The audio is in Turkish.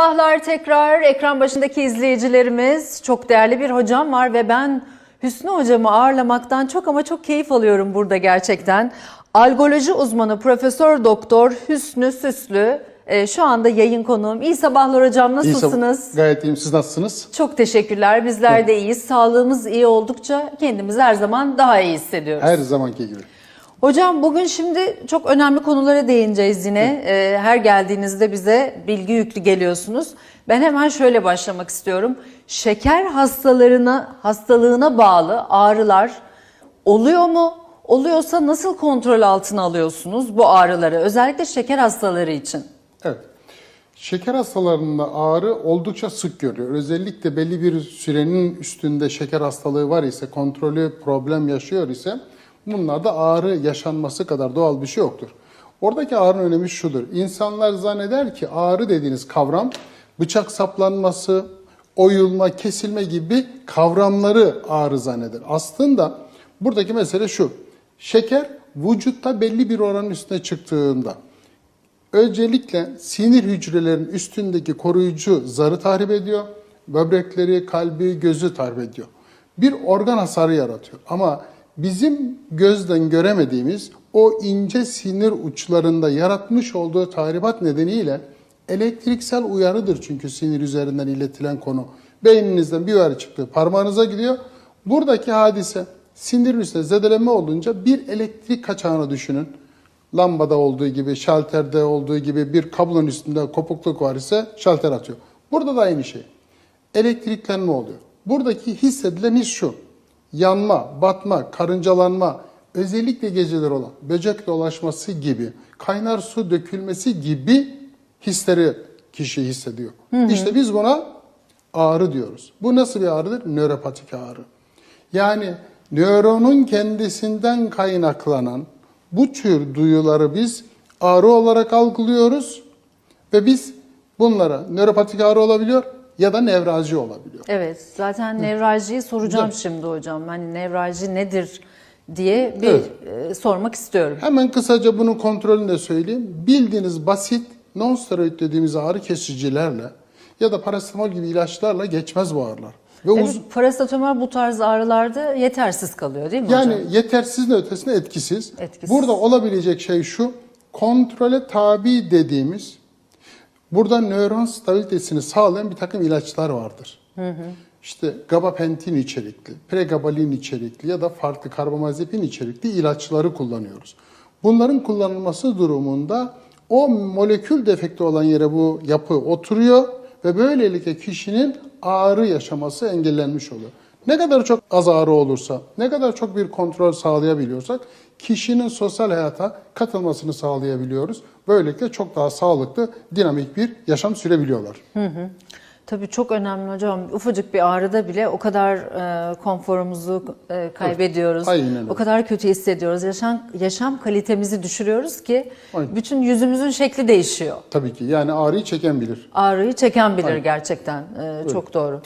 sabahlar tekrar ekran başındaki izleyicilerimiz. Çok değerli bir hocam var ve ben Hüsnü hocamı ağırlamaktan çok ama çok keyif alıyorum burada gerçekten. Algoloji uzmanı Profesör Doktor Hüsnü Süslü e, şu anda yayın konuğum. İyi sabahlar hocam İyi nasılsınız? sab- Gayet iyiyim. Siz nasılsınız? Çok teşekkürler. Bizler de iyiyiz. Sağlığımız iyi oldukça kendimizi her zaman daha iyi hissediyoruz. Her zamanki gibi. Hocam bugün şimdi çok önemli konulara değineceğiz yine. Ee, her geldiğinizde bize bilgi yüklü geliyorsunuz. Ben hemen şöyle başlamak istiyorum. Şeker hastalarına hastalığına bağlı ağrılar oluyor mu? Oluyorsa nasıl kontrol altına alıyorsunuz bu ağrıları? Özellikle şeker hastaları için. Evet. Şeker hastalarında ağrı oldukça sık görülüyor. Özellikle belli bir sürenin üstünde şeker hastalığı var ise, kontrolü problem yaşıyor ise bunlarda ağrı yaşanması kadar doğal bir şey yoktur. Oradaki ağrının önemi şudur. İnsanlar zanneder ki ağrı dediğiniz kavram bıçak saplanması, oyulma, kesilme gibi kavramları ağrı zanneder. Aslında buradaki mesele şu. Şeker vücutta belli bir oranın üstüne çıktığında Öncelikle sinir hücrelerinin üstündeki koruyucu zarı tahrip ediyor. Böbrekleri, kalbi, gözü tahrip ediyor. Bir organ hasarı yaratıyor. Ama bizim gözden göremediğimiz o ince sinir uçlarında yaratmış olduğu tahribat nedeniyle elektriksel uyarıdır çünkü sinir üzerinden iletilen konu. Beyninizden bir uyarı çıktı, parmağınıza gidiyor. Buradaki hadise sinirin üstüne zedelenme olunca bir elektrik kaçağını düşünün lambada olduğu gibi, şalterde olduğu gibi bir kablonun üstünde kopukluk var ise şalter atıyor. Burada da aynı şey. Elektriklenme oluyor. Buradaki hissedilen his şu. Yanma, batma, karıncalanma, özellikle geceler olan böcek dolaşması gibi, kaynar su dökülmesi gibi hisleri kişi hissediyor. İşte biz buna ağrı diyoruz. Bu nasıl bir ağrıdır? Nöropatik ağrı. Yani nöronun kendisinden kaynaklanan bu tür duyuları biz ağrı olarak algılıyoruz ve biz bunlara nöropatik ağrı olabiliyor ya da nevralji olabiliyor. Evet, zaten nevraljiyi soracağım Evet. şimdi hocam. Hani nevralji nedir diye bir Evet. e, sormak istiyorum. Hemen kısaca bunun kontrolünü de söyleyeyim. Bildiğiniz basit non-steroid dediğimiz ağrı kesicilerle ya da parasetamol gibi ilaçlarla geçmez bu ağrılar. Ve uz- Evet, parasetamol bu tarz ağrılarda yetersiz kalıyor değil mi Yani hocam? yetersizin ötesinde etkisiz. Etkisiz. Burada olabilecek şey şu. Kontrole tabi dediğimiz burada nöron stabilitesini sağlayan bir takım ilaçlar vardır. İşte gabapentin içerikli, pregabalin içerikli ya da farklı karbamazepin içerikli ilaçları kullanıyoruz. Bunların kullanılması durumunda o molekül defekti olan yere bu yapı oturuyor ve böylelikle kişinin ağrı yaşaması engellenmiş oluyor. Ne kadar çok az ağrı olursa, ne kadar çok bir kontrol sağlayabiliyorsak kişinin sosyal hayata katılmasını sağlayabiliyoruz. Böylelikle çok daha sağlıklı, dinamik bir yaşam sürebiliyorlar. Tabii çok önemli hocam. Ufacık bir ağrıda bile o kadar e, konforumuzu e, kaybediyoruz. Aynen öyle. O kadar kötü hissediyoruz. Yaşam yaşam kalitemizi düşürüyoruz ki Aynen. bütün yüzümüzün şekli değişiyor. Tabii ki yani ağrıyı çeken bilir. Ağrıyı çeken bilir gerçekten. E, çok doğru.